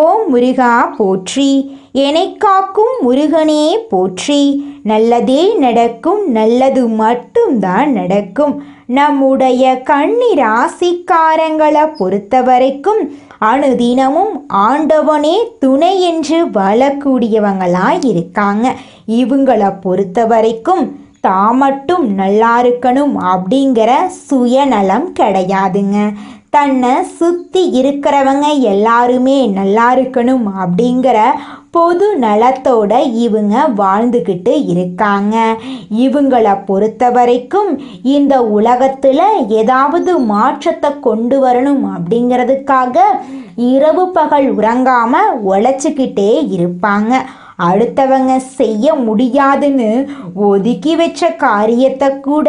ஓம் முருகா போற்றி. என்னை காக்கும் முருகனே போற்றி. நல்லதே நடக்கும் நல்லது மட்டும்தான் நடக்கும். நம்முடைய கண்ணி ராசிக்காரங்களை பொறுத்த வரைக்கும் அணுதினமும் ஆண்டவனே துணை என்று வாழக்கூடியவங்களாக இருக்காங்க. இவங்களை பொறுத்த வரைக்கும் தான் மட்டும் நல்லா இருக்கணும் அப்படிங்கிற சுயநலம் கிடையாதுங்க. தன்னை சுற்றி இருக்கிறவங்க எல்லாருமே நல்லா இருக்கணும் அப்படிங்கிற பொது நலத்தோட இவங்க வாழ்ந்துக்கிட்டு இருக்காங்க. இவங்களை பொறுத்த வரைக்கும் இந்த உலகத்தில் ஏதாவது மாற்றத்தை கொண்டு வரணும் அப்படிங்கிறதுக்காக இரவு பகல் உறங்காமல் உழைச்சிக்கிட்டே இருப்பாங்க. அடுத்தவங்க செய்ய முடியாதுன்னு ஒதுக்கி வச்ச காரியத்தை கூட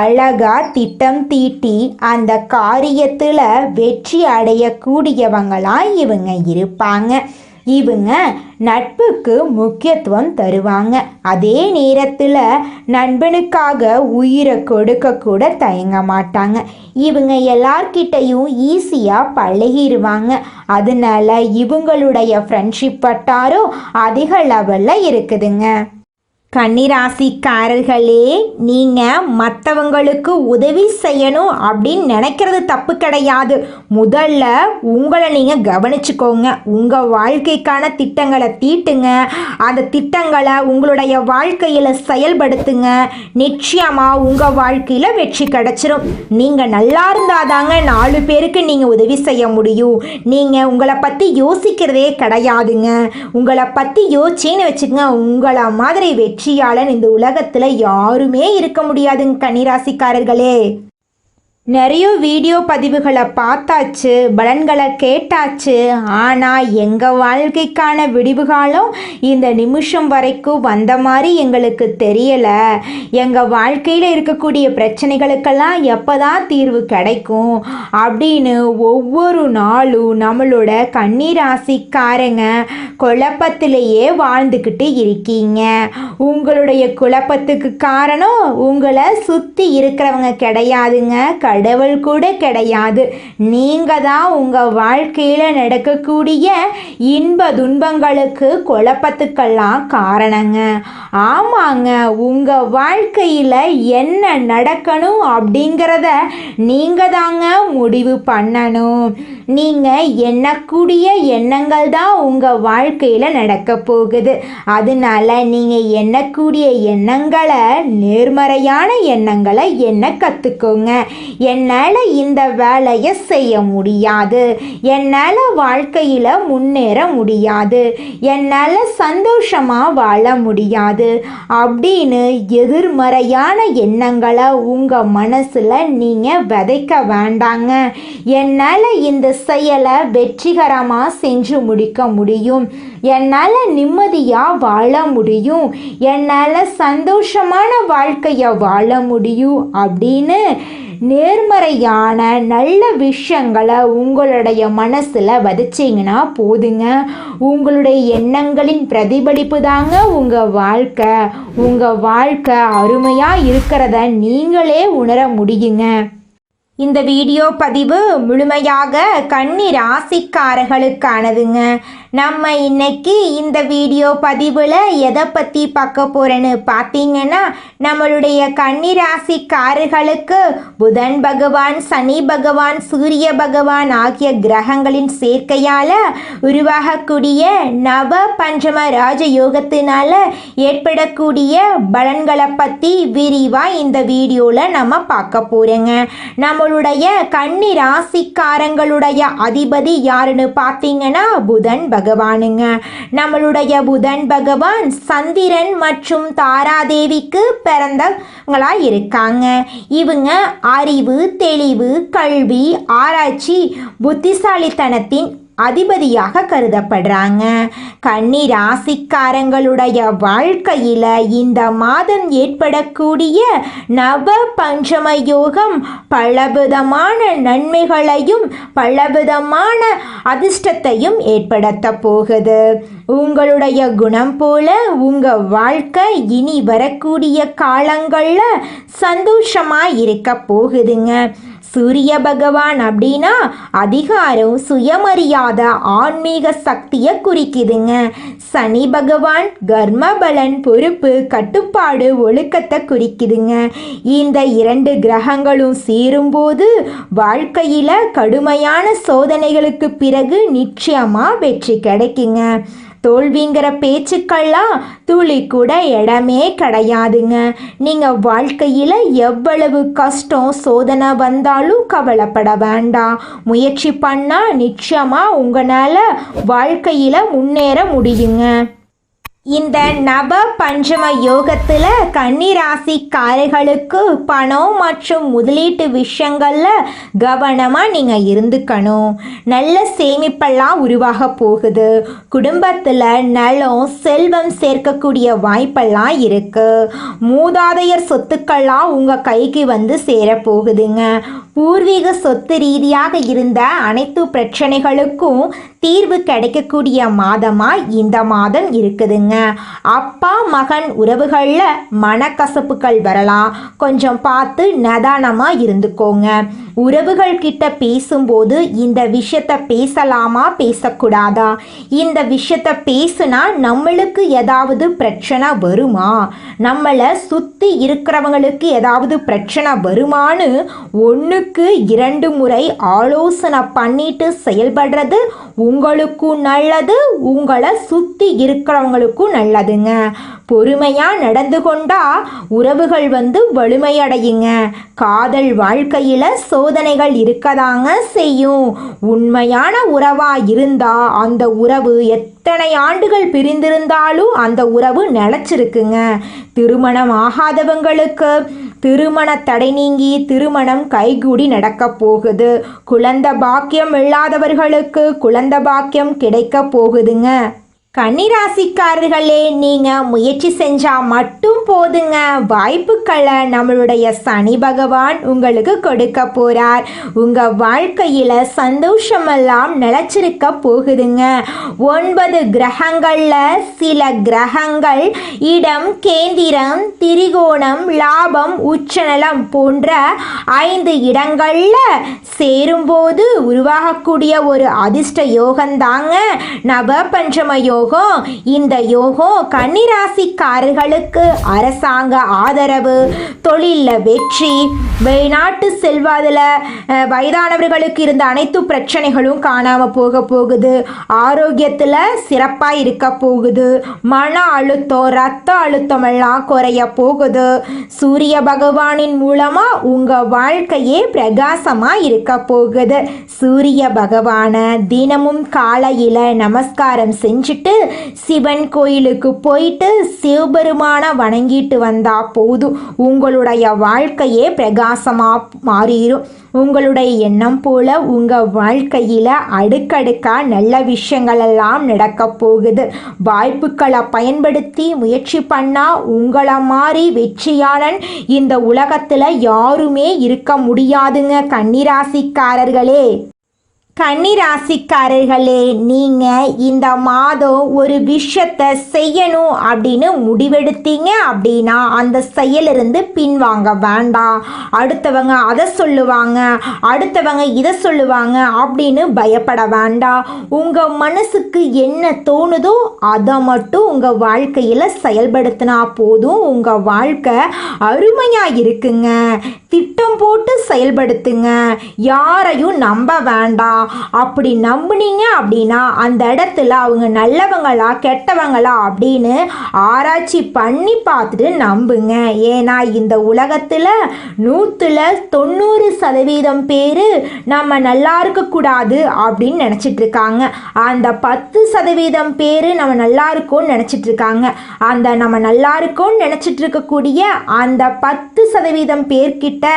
அழகா திட்டம் தீட்டி அந்த காரியத்தில் வெற்றி அடையக்கூடியவங்களா இவங்க இருப்பாங்க. இவங்க நட்புக்கு முக்கியத்துவம் தருவாங்க. அதே நேரத்தில் நண்பனுக்காக உயிரை கொடுக்க கூட தயங்க மாட்டாங்க. இவங்க எல்லார்கிட்டையும் ஈஸியாக பழகிடுவாங்க அதனால இவங்களுடைய ஃப்ரெண்ட்ஷிப் வட்டாரம் அதிக லெவலில் இருக்குதுங்க. கன்னிராசிக்காரர்களே நீங்கள் மற்றவங்களுக்கு உதவி செய்யணும் அப்படின்னு நினைக்கிறது தப்பு கிடையாது. முதல்ல உங்களை நீங்கள் கவனிச்சுக்கோங்க. உங்கள் வாழ்க்கைக்கான திட்டங்களை தீட்டுங்க. அந்த திட்டங்களை உங்களுடைய வாழ்க்கையில் செயல்படுத்துங்க. நிச்சயமாக உங்கள் வாழ்க்கையில் வெற்றி கிடைச்சிரும். நீங்கள் நல்லா இருந்தாதாங்க நாலு பேருக்கு நீங்கள் உதவி செய்ய முடியும். நீங்கள் உங்களை பற்றி யோசிக்கிறதே கிடையாதுங்க. உங்களை பற்றி யோசிச்சேன்னு வச்சுக்கோங்க உங்களை மாதிரி வெற்றி வெற்றியாளன் இந்த உலகத்தில் யாருமே இருக்க முடியாதுங்க கன்னிராசிக்காரர்களே. நிறைய வீடியோ பதிவுகளை பார்த்தாச்சு பலன்களை கேட்டாச்சு. ஆனால் எங்கள் வாழ்க்கைக்கான விடிவுகாலம் இந்த நிமிஷம் வரைக்கும் வந்த மாதிரி எங்களுக்கு தெரியலை. எங்கள் வாழ்க்கையில் இருக்கக்கூடிய பிரச்சனைகளுக்கெல்லாம் எப்போ தான் தீர்வு கிடைக்கும் அப்படின்னு ஒவ்வொரு நாளும் நம்மளோட கண்ணீராசிக்காரங்க குழப்பத்திலேயே வாழ்ந்துக்கிட்டு இருக்கீங்க. உங்களுடைய குழப்பத்துக்கு காரணம் உங்களை சுற்றி இருக்கிறவங்க கிடையாதுங்க கடவுள் கூட கிடையாது. நீங்கள் தான் உங்கள் வாழ்க்கையில் நடக்கக்கூடிய இன்ப துன்பங்களுக்கு குழப்பத்துக்கெல்லாம் காரணங்க. ஆமாங்க உங்கள் வாழ்க்கையில் என்ன நடக்கணும் அப்படிங்கிறத நீங்கள் தாங்க முடிவு பண்ணணும். நீங்கள் எண்ணக்கூடிய எண்ணங்கள் தான் உங்கள் வாழ்க்கையில் நடக்க போகுது. அதனால நீங்கள் எண்ணக்கூடிய எண்ணங்களை நேர்மறையான எண்ணங்களை எண்ண கற்றுக்கோங்க என்னால் இந்த வேலையை செய்ய முடியாது. என்னால் வாழ்க்கையில் முன்னேற முடியாது. என்னால் சந்தோஷமாக வாழ முடியாது. அப்படின்னு எதிர்மறையான எண்ணங்களை உங்கள் மனசில் நீங்கள் விதைக்க வேண்டாங்க. என்னால் இந்த செயலை வெற்றிகரமாக செஞ்சு முடிக்க முடியும். என்னால் நிம்மதியாக வாழ முடியும். என்னால் சந்தோஷமான வாழ்க்கையை வாழ முடியும் அப்படின்னு நேர்மறையான நல்ல விஷயங்களை உங்களுடைய மனசில் வதச்சிங்கன்னா போதுங்க. உங்களுடைய எண்ணங்களின் பிரதிபலிப்பு தாங்க உங்கள் வாழ்க்கை. உங்கள் வாழ்க்கை அருமையாக இருக்கிறத நீங்களே உணர முடியுங்க. இந்த வீடியோ பதிவு முழுமையாக கன்னி ராசிக்காரர்களுக்கானதுங்க. நம்ம இன்னைக்கு இந்த வீடியோ பதிவில் எதை பற்றி பார்க்க போகிறேன்னு பார்த்தீங்கன்னா நம்மளுடைய கன்னி ராசிக்காரர்களுக்கு புதன் பகவான் சனி பகவான் சூரிய பகவான் ஆகிய கிரகங்களின் சேர்க்கையால் உருவாகக்கூடிய நவ பஞ்சம ராஜ யோகத்தினால ஏற்படக்கூடிய பலன்களை பற்றி விரிவாக இந்த வீடியோவில் நம்ம பார்க்க போகிறோங்க நம்ம நம்மளுடைய கன்னி ராசிக்காரங்களுடைய அதிபதி யாருன்னு பார்த்தீங்கன்னா புதன் பகவானுங்க. நம்மளுடைய புதன் பகவான் சந்திரன் மற்றும் தாராதேவிக்கு பிறந்தவங்களா இருக்காங்க. இவங்க அறிவு தெளிவு கல்வி ஆராய்ச்சி புத்திசாலித்தனத்தின் அதிபதியாக கருதப்படுறாங்க. கன்னி ராசிக்காரங்களுடைய வாழ்க்கையில இந்த மாதம் ஏற்படக்கூடிய நவ பஞ்சம யோகம் பலவிதமான நன்மைகளையும் பலவிதமான அதிர்ஷ்டத்தையும் ஏற்படுத்த போகுது. உங்களுடைய குணம் போல உங்க வாழ்க்கை இனி வரக்கூடிய காலங்களில் சந்தோஷமாக இருக்க போகுதுங்க. சூரிய பகவான் அப்படின்னா அதிகாரம் சுயமரியாத ஆன்மீக சக்தியை குறிக்குதுங்க. சனி பகவான் கர்மபலன் பொறுப்பு கட்டுப்பாடு ஒழுக்கத்தை குறிக்குதுங்க. இந்த இரண்டு கிரகங்களும் சேரும்போது வாழ்க்கையில் கடுமையான சோதனைகளுக்கு பிறகு நிச்சயமாக வெற்றி கிடைக்குங்க. தோல்விங்கிற பேச்சுக்கள்லாம் துளி கூட இடமே கிடையாதுங்க. நீங்கள் வாழ்க்கையில் எவ்வளவு கஷ்டம் சோதனை வந்தாலும் கவலைப்பட வேண்டாம். முயற்சி பண்ணால் நிச்சயமாக உங்களால் வாழ்க்கையில் முன்னேற முடியுங்க. இந்த நவ பஞ்சம யோகத்தில் கன்னிராசிக்காரர்களுக்கு பணம் மற்றும் முதலீட்டு விஷயங்களில் கவனமாக நீங்கள் இருந்துக்கணும். நல்ல சேமிப்பெல்லாம் உருவாக போகுது. குடும்பத்தில் நலம் செல்வம் சேர்க்கக்கூடிய வாய்ப்பெல்லாம் இருக்குது மூதாதையர் சொத்துக்கள்லாம் உங்கள் கைக்கு வந்து சேரப்போகுதுங்க. பூர்வீக சொத்து ரீதியாக இருந்த அனைத்து பிரச்சனைகளுக்கும் தீர்வு கிடைக்கக்கூடிய மாதமாக இந்த மாதம் இருக்குதுங்க. அப்பா மகன் உறவுகளில் மனக்கசப்புகள் வரலாம். கொஞ்சம் பார்த்து நதானமாக இருந்துக்கோங்க. உறவுகள் கிட்ட பேசும்போது இந்த விஷயத்த பேசலாமா பேசக்கூடாதா? இந்த விஷயத்த பேசுனா நம்மளுக்கு ஏதாவது பிரச்சனை வருமா? நம்மளை சுற்றி இருக்கிறவங்களுக்கு ஏதாவது பிரச்சனை வருமான்னு ஒன்றுக்கு இரண்டு முறை ஆலோசனை பண்ணிட்டு செயல்படுறது உங்களுக்கும் நல்லது உங்களை சுற்றி இருக்கிறவங்களுக்கும் நல்லதுங்க. பொறுமையாக நடந்து கொண்டா உறவுகள் வந்து வலிமையடையுங்க. காதல் வாழ்க்கையில் சோதனைகள் இருக்கதாங்க செய்யும். உண்மையான உறவாக இருந்தால் அந்த உறவு எத்தனை ஆண்டுகள் பிரிந்திருந்தாலும் அந்த உறவு நிலச்சிருக்குங்க. திருமணம் ஆகாதவங்களுக்கு திருமண தடை நீங்கி திருமணம் கைகூடி நடக்கப் போகுது. குழந்த பாக்கியம் இல்லாதவர்களுக்கு குழந்த பாக்கியம் கிடைக்க போகுதுங்க. கன்னிராசிக்காரர்களே நீங்கள் முயற்சி செஞ்சால் மட்டும் போதுங்க. வாய்ப்புகளை நம்மளுடைய சனி பகவான் உங்களுக்கு கொடுக்க போகிறார் உங்கள் வாழ்க்கையில் சந்தோஷமெல்லாம் நிலச்சிருக்க போகுதுங்க. ஒன்பது கிரகங்களில் சில கிரகங்கள் இடம் கேந்திரம் திரிகோணம் லாபம் உச்சநலம் போன்ற ஐந்து இடங்களில் சேரும்போது உருவாகக்கூடிய ஒரு அதிர்ஷ்ட யோகந்தாங்க நவ பஞ்சம யோகம் இந்த யோகம் கன்னிராசிக்காரர்களுக்கு அரசாங்க ஆதரவு தொழிலில் வெற்றி வெளிநாட்டு செல்வாதில் வயதானவர்களுக்கு இருந்த அனைத்து பிரச்சனைகளும் காணாமல் போக போகுது. ஆரோக்கியத்தில் சிறப்பாக இருக்க போகுது. மன அழுத்தம் ரத்த அழுத்தம் எல்லாம் குறைய போகுது. சூரிய பகவானின் மூலமாக உங்கள் வாழ்க்கையே பிரகாசமாக இருக்க போகுது. சூரிய பகவானை தினமும் காலையில் நமஸ்காரம் செஞ்சுட்டு சிவன் கோயிலுக்கு போயிட்டு சிவபெருமானை வணங்கிட்டு வந்தால் போதும். உங்களுடைய வாழ்க்கையே பிரகாசமாக மாறிடும் உங்களுடைய எண்ணம் போல உங்கள் வாழ்க்கையில் அடுக்கடுக்காக நல்ல விஷயங்கள் எல்லாம் நடக்க போகுது. வாய்ப்புகளை பயன்படுத்தி முயற்சி பண்ணால் உங்களை மாதிரி வெற்றியாளன் இந்த உலகத்தில் யாருமே இருக்க முடியாதுங்க கன்னிராசிக்காரர்களே. கன்னி ராசிக்காரர்களே நீங்கள் இந்த மாதம் ஒரு விஷயத்தை செய்யணும் அப்படின்னு முடிவெடுத்தீங்க அப்படின்னா அந்த செயலிருந்து பின்வாங்க வேண்டாம். அடுத்தவங்க அதை சொல்லுவாங்க அடுத்தவங்க இதை சொல்லுவாங்க அப்படின்னு பயப்பட வேண்டாம். உங்கள் மனசுக்கு என்ன தோணுதோ அதை மட்டும் உங்கள் வாழ்க்கையில் செயல்படுத்தினா போதும். உங்கள் வாழ்க்கை அருமையாக இருக்குங்க. திட்டம் போட்டு செயல்படுத்துங்க. யாரையும் நம்ப வேண்டாம் அப்படி நம்புனீங்க அப்படின்னா அந்த இடத்துல அவங்க நல்லவங்களா கெட்டவங்களா அப்படின்னு ஆராய்ச்சி பண்ணி பார்த்துட்டு நம்புங்க. ஏன்னா இந்த உலகத்தில் நூற்றுல தொண்ணூறு சதவீதம் பேர் நம்ம நல்லா இருக்கக்கூடாது அப்படின்னு நினச்சிட்டு இருக்காங்க அந்த பத்து சதவீதம் பேர் நம்ம நல்லா இருக்கோம்னு நினச்சிட்டு இருக்காங்க அந்த நம்ம நல்லா இருக்கோம்னு நினச்சிட்டு இருக்கக்கூடிய அந்த பத்து சதவீதம் பேர்கிட்ட கிட்ட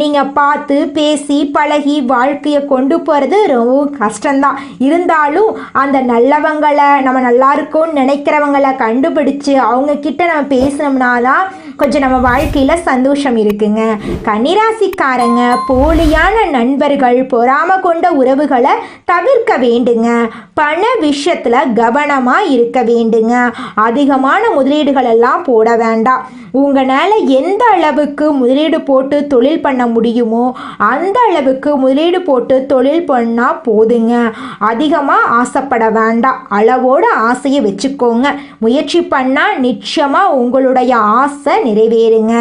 நீங்கள் பார்த்து பேசி பழகி வாழ்க்கையை கொண்டு போகிறது ரொம்ப கஷ்டம்தான். இருந்தாலும் அந்த நல்லவங்களை நம்ம நல்லா இருக்கும்னு நினைக்கிறவங்களை கண்டுபிடிச்சு அவங்க கிட்ட நம்ம பேசினோம்னா தான் கொஞ்சம் நம்ம வாழ்க்கையில் சந்தோஷம் இருக்குங்க. கன்னிராசிக்காரங்க போலியான நண்பர்கள் பொறாம கொண்ட உறவுகளை தவிர்க்க வேண்டுங்க. பண விஷயத்தில் கவனமாக இருக்க வேண்டுங்க. அதிகமான முதலீடுகள் எல்லாம் போட வேண்டாம். உங்களால் எந்த அளவுக்கு முதலீடு போட்டு தொழில் பண்ண முடியுமோ அந்த அளவுக்கு முதலீடு போட்டு தொழில் பண்ணால் போதுங்க. அதிகமாக ஆசைப்பட வேண்டாம். அளவோட ஆசையை வச்சுக்கோங்க. முயற்சி பண்ணால் நிச்சயமாக உங்களுடைய ஆசை நிறைவேறுங்க.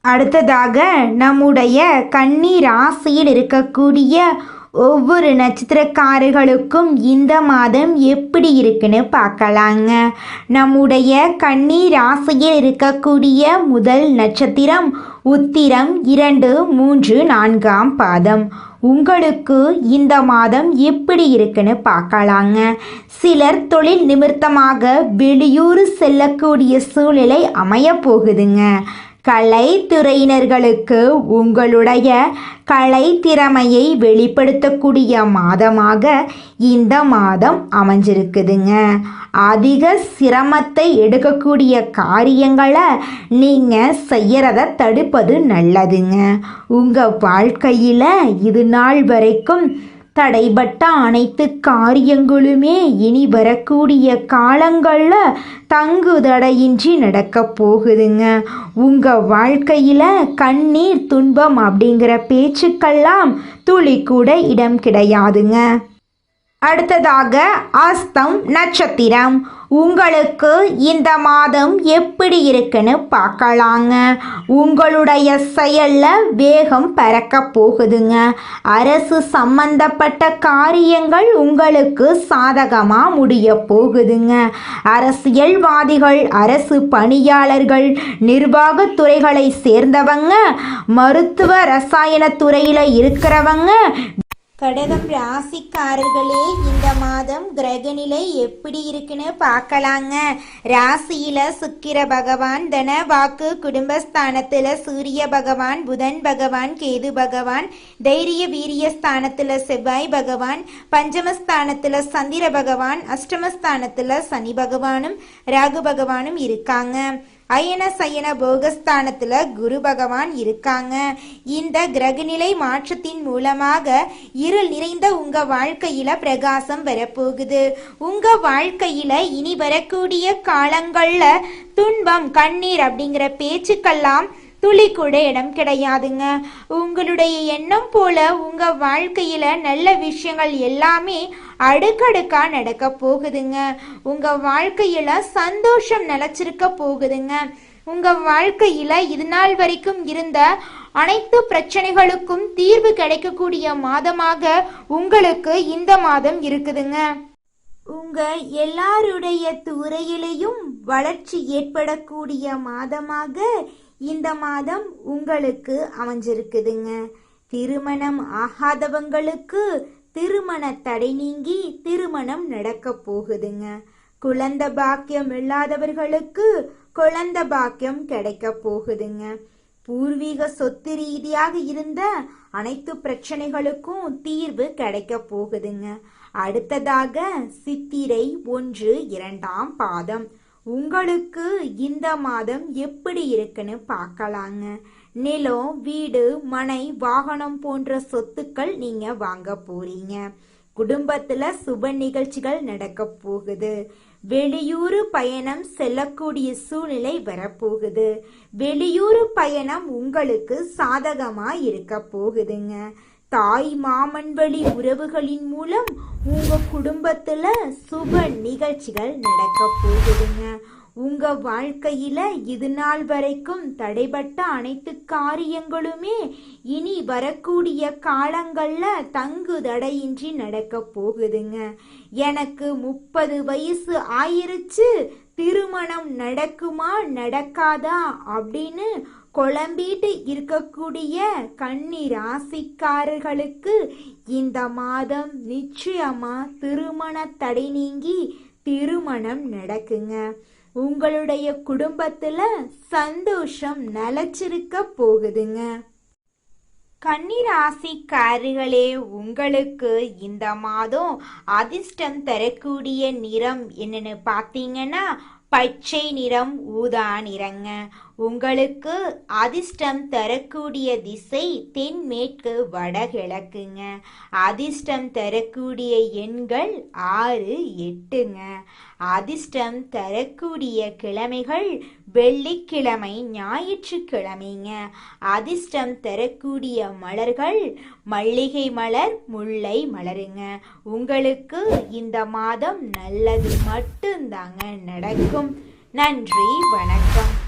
அடுத்ததாக நம்முடைய கன்னி ராசியில் இருக்கக்கூடிய ஒவ்வொரு நட்சத்திரக்காரர்களுக்கும் இந்த மாதம் எப்படி இருக்குன்னு பார்க்கலாங்க. நம்முடைய கன்னி ராசியில் இருக்கக்கூடிய முதல் நட்சத்திரம் உத்திரம் இரண்டு மூன்று நான்காம் பாதம். உங்களுக்கு இந்த மாதம் எப்படி இருக்குன்னு பார்க்கலாங்க. சிலர் தொழில் நிமித்தமாக வெளியூர் செல்லக்கூடிய சூழ்நிலை அமைய போகுதுங்க. கலைத்துறையினர்களுக்கு உங்களுடைய கலை திறமையை வெளிப்படுத்தக்கூடிய மாதமாக இந்த மாதம் அமைஞ்சிருக்குதுங்க. அதிக சிரமத்தை எடுக்கக்கூடிய காரியங்களை நீங்கள் செய்யறத தடுப்பது நல்லதுங்க. உங்கள் வாழ்க்கையில் இது நாள் வரைக்கும் தடைபட்ட அனைத்து காரியங்களுமே இனி வரக்கூடிய காலங்களில் தங்கு தடையின்றி நடக்க போகுதுங்க. உங்கள் வாழ்க்கையில் கண்ணீர் துன்பம் அப்படிங்கிற பேச்சுக்கெல்லாம் துளி கூட இடம் கிடையாதுங்க. அடுத்ததாக அஸ்தம் நட்சத்திரம். உங்களுக்கு இந்த மாதம் எப்படி இருக்குன்னு பார்க்கலாங்க. உங்களுடைய செயலில் வேகம் பறக்க போகுதுங்க. அரசு சம்பந்தப்பட்ட காரியங்கள் உங்களுக்கு சாதகமாக முடிய போகுதுங்க. அரசியல்வாதிகள் அரசு பணியாளர்கள் நிர்வாகத்துறைகளை சேர்ந்தவங்க மருத்துவ ரசாயன துறையில் இருக்கிறவங்க கடகம் ராசிக்காரர்களே இந்த மாதம் கிரகநிலை எப்படி இருக்குன்னு பார்க்கலாங்க. ராசியில சுக்கிர பகவான் தன வாக்கு குடும்பஸ்தானத்துல சூரிய பகவான் புதன் பகவான் கேது பகவான் தைரிய வீரிய ஸ்தானத்துல செவ்வாய் பகவான் பஞ்சமஸ்தானத்துல சந்திர பகவான் அஷ்டமஸ்தானத்துல சனி பகவானும் ராகு பகவானும் இருக்காங்க. அயன சயன போகஸ்தானத்துல குரு பகவான் இருக்காங்க. இந்த கிரகநிலை மாற்றத்தின் மூலமாக இருள் நிறைந்த உங்க வாழ்க்கையில பிரகாசம் வரப்போகுது. உங்க வாழ்க்கையில இனி வரக்கூடிய காலங்கள்ல துன்பம் கண்ணீர் அப்படிங்கிற பேச்சுக்கெல்லாம் துளி கூட இடம் கிடையாதுங்க. உங்களுடைய எண்ணம் போல உங்க வாழ்க்கையில நல்ல விஷயங்கள் எல்லாமே அடுக்கடுக்கா நடக்க போகுதுங்க. உங்க வாழ்க்கையில சந்தோஷம் நிலச்சிருக்க போகுதுங்க. உங்க வாழ்க்கையில இது நாள் வரைக்கும் இருந்த அனைத்து பிரச்சனைகளுக்கும் தீர்வு கிடைக்கக்கூடிய மாதமாக உங்களுக்கு இந்த மாதம் இருக்குதுங்க. உங்க எல்லாருடைய துறையிலையும் வளர்ச்சி ஏற்படக்கூடிய மாதமாக இந்த மாதம் உங்களுக்கு அமைஞ்சிருக்குதுங்க. திருமணம் ஆகாதவங்களுக்கு திருமண தடை நீங்கி திருமணம் நடக்க போகுதுங்க. குழந்த பாக்கியம் இல்லாதவர்களுக்கு குழந்த பாக்கியம் கிடைக்க போகுதுங்க. பூர்வீக சொத்து ரீதியாக இருந்த அனைத்து பிரச்சனைகளுக்கும் தீர்வு கிடைக்க போகுதுங்க. அடுத்ததாக சித்திரை ஒன்று இரண்டாம் பாதம். உங்களுக்கு இந்த மாதம் எப்படி இருக்குன்னு பார்க்கலாங்க. நிலம் வீடு மனை வாகனம் போன்ற சொத்துக்கள் நீங்க வாங்க போறீங்க. குடும்பத்துல சுப நிகழ்ச்சிகள் நடக்க போகுது. வெளியூர் பயணம் செல்லக்கூடிய சூழ்நிலை வரப்போகுது. வெளியூர் பயணம் உங்களுக்கு சாதகமா இருக்க போகுதுங்க. தாய் மாமன் வழி உறவுகளின் மூலம் உங்க குடும்பத்துல சுப நிகழ்ச்சிகள் நடக்க போகுதுங்க. உங்க வாழ்க்கையில இது நாள் வரைக்கும் தடைபட்ட அனைத்து காரியங்களுமே இனி வரக்கூடிய காலங்கள்ல தங்கு தடையின்றி நடக்க போகுதுங்க. எனக்கு முப்பது வயசு ஆயிருச்சு திருமணம் நடக்குமா நடக்காதா அப்படின்னு குழம்பிட்டு இருக்கக்கூடிய கன்னி ராசிக்காரர்களுக்கு இந்த மாதம் நிச்சயமா திருமண தடை நீங்கி திருமணம் நடக்குங்க. உங்களுடைய குடும்பத்துல சந்தோஷம் நிலச்சிருக்க போகுதுங்க. கன்னிராசிக்காரர்களே உங்களுக்கு இந்த மாதம் அதிர்ஷ்டம் தரக்கூடிய நிறம் என்னன்னு பார்த்தீங்கன்னா பச்சை நிறம் ஊதா நிறங்க. உங்களுக்கு அதிர்ஷ்டம் தரக்கூடிய திசை தென்மேற்கு வடகிழக்குங்க. அதிர்ஷ்டம் தரக்கூடிய எண்கள் ஆறு எட்டுங்க. அதிர்ஷ்டம் தரக்கூடிய கிழமைகள் வெள்ளிக்கிழமை ஞாயிற்றுக்கிழமைங்க. அதிர்ஷ்டம் தரக்கூடிய மலர்கள் மல்லிகை மலர் முல்லை மலருங்க. உங்களுக்கு இந்த மாதம் நல்லது மட்டும்தாங்க நடக்கும். நன்றி வணக்கம்.